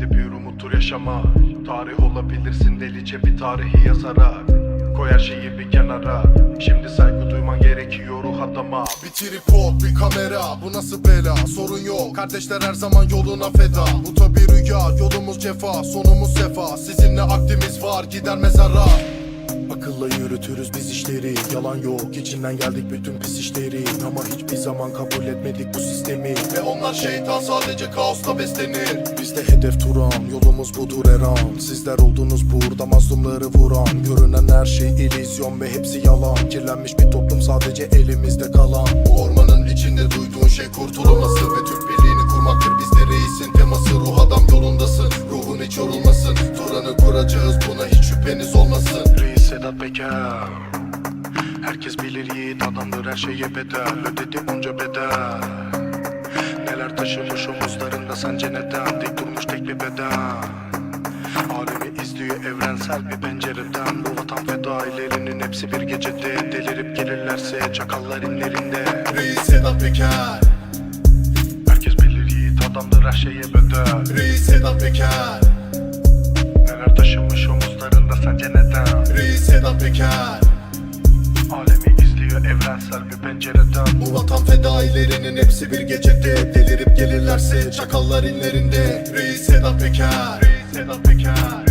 Bizde bir umuttur yaşama Tarih olabilirsin delice bir tarihi yazarak. Koy her şeyi bir kenara. Şimdi saygı duyman gerekiyor ruh adama. Bir tripod, bir kamera Bu nasıl bela? Sorun yok. Kardeşler her zaman yoluna feda. Bu tabi rüya, yolumuz cefa Sonumuz sefa. Sizinle aktimiz var gider mezara. Akılla yürütürüz biz işleri. Yalan yok içinden geldik bütün pis işleri. Ama hiçbir zaman kabul etmedik bu sistemi Onlar şeytan sadece kaosta beslenir. Bizde hedef Turan yolumuz budur her an. Sizler oldunuz burada mazlumları vuran. Görünen her şey illüzyon ve hepsi yalan. Kirlenmiş bir toplum sadece elimizde kalan. Bu ormanın içinde duyduğun şey kurtulması Ve Türk birliğini kurmaktır. Bizde reisin teması Ruh adam yolundasın. Ruhun hiç yorulmasın. Turan'ı kuracağız buna hiç şüpheniz olmasın. Reis Sedat Peker. Herkes bilir yiğit adamdır her şeye bedel. Ödedi onca bedel taşımış omuzlarında sence neden Dik durmuş tek bir beden? Alemi izliyor evrensel bir pencereden. Bu vatan fedailerinin hepsi bir gecede. Delirip gelirlerse çakallar inlerinde. Reis Sedat Peker. Herkes bilir yiğit adamdır her şeye bedel. Reis Sedat Peker. Neler taşımış omuzlarında sence neden? Reis Sedat Peker. Alemi izliyor evrensel bir pencereden. Bu vatan fedailerinin hepsi bir gecede Gelirlerse çakallar inlerinde Reis Sedat Peker Reis Sedat Peker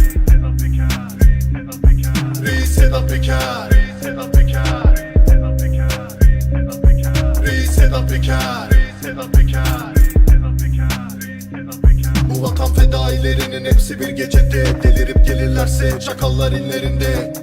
Reis Sedat Peker Reis Sedat Peker Peker Sedat Peker Bu vatan fedailerinin hepsi bir gecede Delirip gelirlerse çakallar inlerinde